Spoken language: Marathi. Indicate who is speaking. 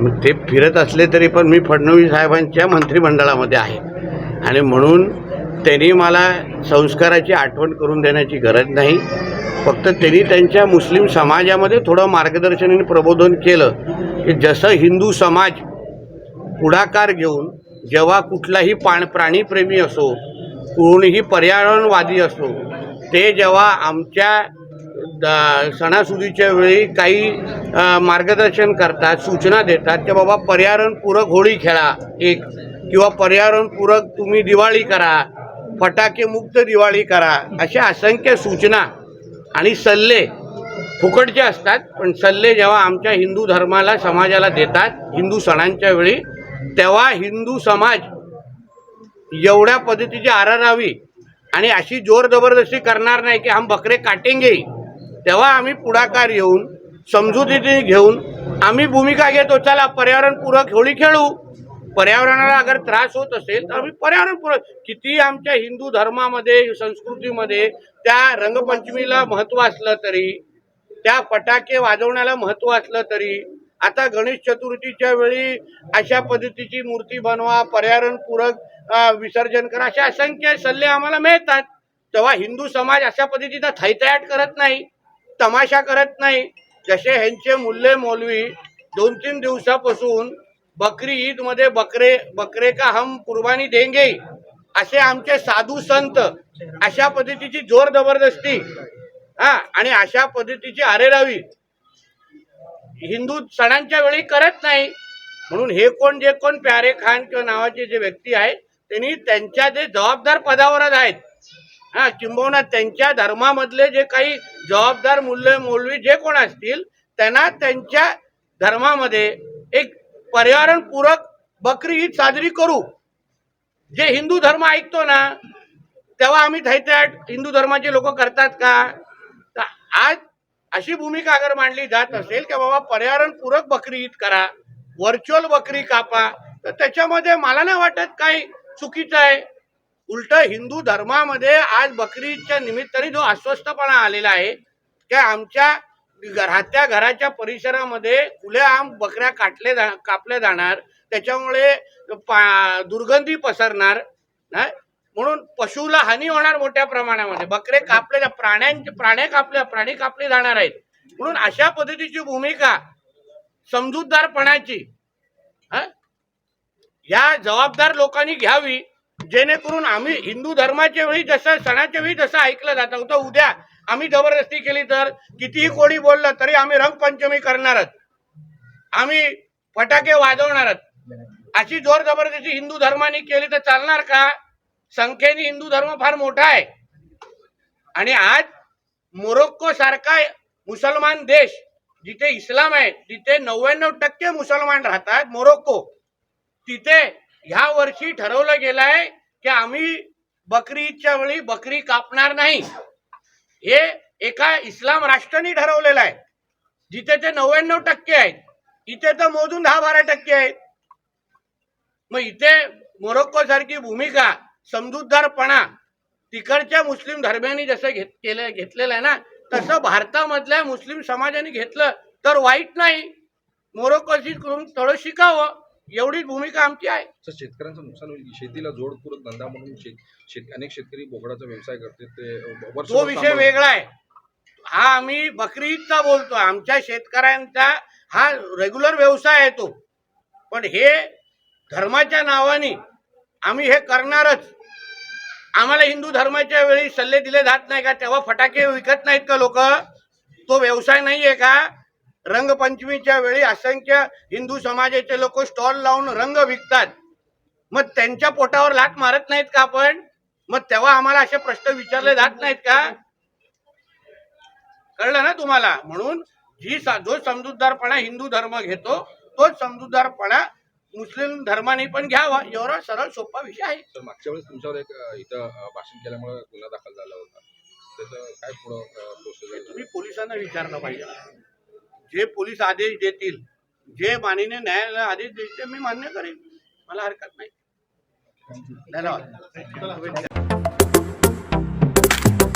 Speaker 1: मग ते फिरत असले तरी पण मी फडणवीस साहेबांच्या मंत्रिमंडळामध्ये आहे. आणि म्हणून त्यांनी मला संस्काराची आठवण करून देण्याची गरज नाही. फक्त त्यांनी त्यांच्या मुस्लिम समाजामध्ये थोडं मार्गदर्शन आणि प्रबोधन केलं की जसं हिंदू समाज पुढाकार घेऊन जेव्हा कुठलाही पाण प्राणीप्रेमी असो कोणीही पर्यावरणवादी असो ते जेव्हा आमच्या सणासुदीच्या वेळी काही मार्गदर्शन करतात सूचना देतात की बाबा पर्यावरणपूरक होळी खेळा एक किंवा पर्यावरणपूरक तुम्ही दिवाळी करा फटाके मुक्त दिवाळी करा अशा असंख्य सूचना आणि सल्ले फुकटचे असतात पण सल्ले जेव्हा आमच्या हिंदू धर्माला समाजाला देतात हिंदू सणांच्या वेळी तेव्हा हिंदू समाज एवढ्या पद्धतीची आरारावी आणि अशी जोर जबरदस्ती करणार नाही की हम बकरे काटेंगे तेव्हा आम्ही पुढाकार येऊन समजुतीने घेऊन आम्ही भूमिका घेतो. चला पर्यावरणपूरक होळी खेळू. पर्यावरणाला अगर त्रास होत असेल तर आम्ही पर्यावरणपूरक किती आमच्या हिंदू धर्मामध्ये संस्कृतीमध्ये त्या रंगपंचमीला महत्त्व असलं तरी त्या फटाके वाजवण्याला महत्त्व असलं तरी आता गणेश चतुर्थीच्या वेळी अशा पद्धतीची मूर्ती बनवा पर्यावरणपूरक विसर्जन करा. अशा असंख्य सल्ले आम्हाला मिळतात. तेव्हा हिंदू समाज अशा पद्धतीचा थैथयाट करत नाही तमाशा करत नाही. जसे ह्यांचे मुल्ले मौलवी दोन तीन दिवसापासून बकरी ईदमध्ये बकरे बकरे का हम कुर्बानी देंगे असे आमचे साधू संत अशा पद्धतीची जोर जबरदस्ती हा आणि अशा पद्धतीची आरेरावी. हिंदू सणांच्या वेळी करत नाही. म्हणून हे कोण जे कोण प्यारे खान किंवा नावाचे जे व्यक्ती आहेत त्यांनी त्यांच्या जे जबाबदार पदावरच आहेत. हा किंबहुना त्यांच्या धर्मामधले जे काही जबाबदार मूल्य मौलवी जे कोण असतील त्यांना त्यांच्या धर्मामध्ये एक पर्यावरणपूरक बकरी ईद साजरी करू. जे हिंदू धर्म ऐकतो ना तेव्हा आम्ही थैथयाट हिंदू धर्माचे लोक करतात का? तर आज अशी भूमिका अगर मांडली जात असेल की बाबा पर्यावरणपूरक बकरी ईद करा व्हर्च्युअल बकरी कापा तर त्याच्यामध्ये मला नाही वाटत काही चुकीचं आहे. उलट हिंदू धर्मामध्ये आज बकरीच्या निमित्ताने जो अस्वस्थपणा आलेला आहे की आमच्या राहत्या घराच्या परिसरामध्ये खुलेआम बकऱ्या काटले जा कापल्या जाणार त्याच्यामुळे पा दुर्गंधी पसरणार म्हणून पशुला हानी होणार मोठ्या प्रमाणामध्ये. बकरे कापले प्राण्यांचे प्राणे कापले प्राणी कापले जाणार आहेत. म्हणून अशा पद्धतीची भूमिका समजूतदारपणाची हा? या जबाबदार लोकांनी घ्यावी. जेणेकरून आम्ही हिंदू धर्माच्या वेळी जसं सणाच्या वेळी जसं ऐकलं जातं होतं उद्या आम्ही जबरदस्ती केली तर कितीही कोणी बोललं तरी आम्ही रंगपंचमी करणारच आम्ही फटाके वाजवणारच अशी जोर जबरदस्ती हिंदू धर्माने केली तर चालणार का? संख्येने हिंदू धर्म फार मोठा आहे. आणि आज मोरोक्को सारखा मुसलमान देश जिथे इस्लाम आहे तिथे नव्याण्णव टक्के मुसलमान राहतात मोरोक्को. तिथे ह्या वर्षी ठरवलं गेलंय की आम्ही बकरीच्या वेळी बकरी कापणार नाही. हे एका इस्लाम राष्ट्राने ठरवलेलं आहे. जिथे ते नव्याण्णव टक्के आहेत इथे तर मोजून दहा बारा टक्के आहेत. मग इथे मोरोक्को सारखी भूमिका समजूतदारपणा तिकडच्या मुस्लिम धर्मियांनी जसं घेत केलं घेतलेलं आहे ना तसं भारतामधल्या मुस्लिम समाजाने घेतलं तर वाईट नाही. मोरोक्कोशी करून थोडं शिकावं. एवढीच भूमिका आमची आहे.
Speaker 2: तर शेतकऱ्यांचं नुकसान होईल शेतीला जोडपूरक धंदा म्हणून शेत अनेक शेतकरी बोकडाचा व्यवसाय करते ते
Speaker 1: तो विषय वेगळा आहे. हा आम्ही बकरी ईदचा बोलतो. आमच्या शेतकऱ्यांचा हा रेग्युलर व्यवसाय आहे तो. पण हे धर्माच्या नावाने आम्ही हे करणारच. आम्हाला हिंदू धर्माच्या वेळी सल्ले दिले जात नाही का? तेव्हा फटाके विकत नाहीत का लोक? तो व्यवसाय नाही आहे का? रंगपंचमीच्या वेळी असंख्य हिंदू समाजाचे लोक स्टॉल लावून रंग विकतात. मग त्यांच्या पोटावर लाट मारत नाहीत का आपण? मग तेव्हा आम्हाला असे प्रश्न विचारले जात नाहीत का? कळलं ना तुम्हाला? म्हणून जी जो समजूतदारपणा हिंदू धर्म घेतो तोच समजूतदारपणा मुस्लिम धर्माने पण घ्यावा. एवढा सरळ सोपा विषय आहे.
Speaker 2: तर मागच्या वेळेस तुमच्यावर एक इथं भाषण केल्यामुळे गुन्हा दाखल झाला होता. त्याचं काय पुढं
Speaker 1: तुम्ही पोलिसांना विचारणं पाहिजे. जे पोलीस आदेश देतील जे माननीय न्यायालय आदेश देतील ते मी मान्य करेन. मला हरकत नाही. धन्यवाद.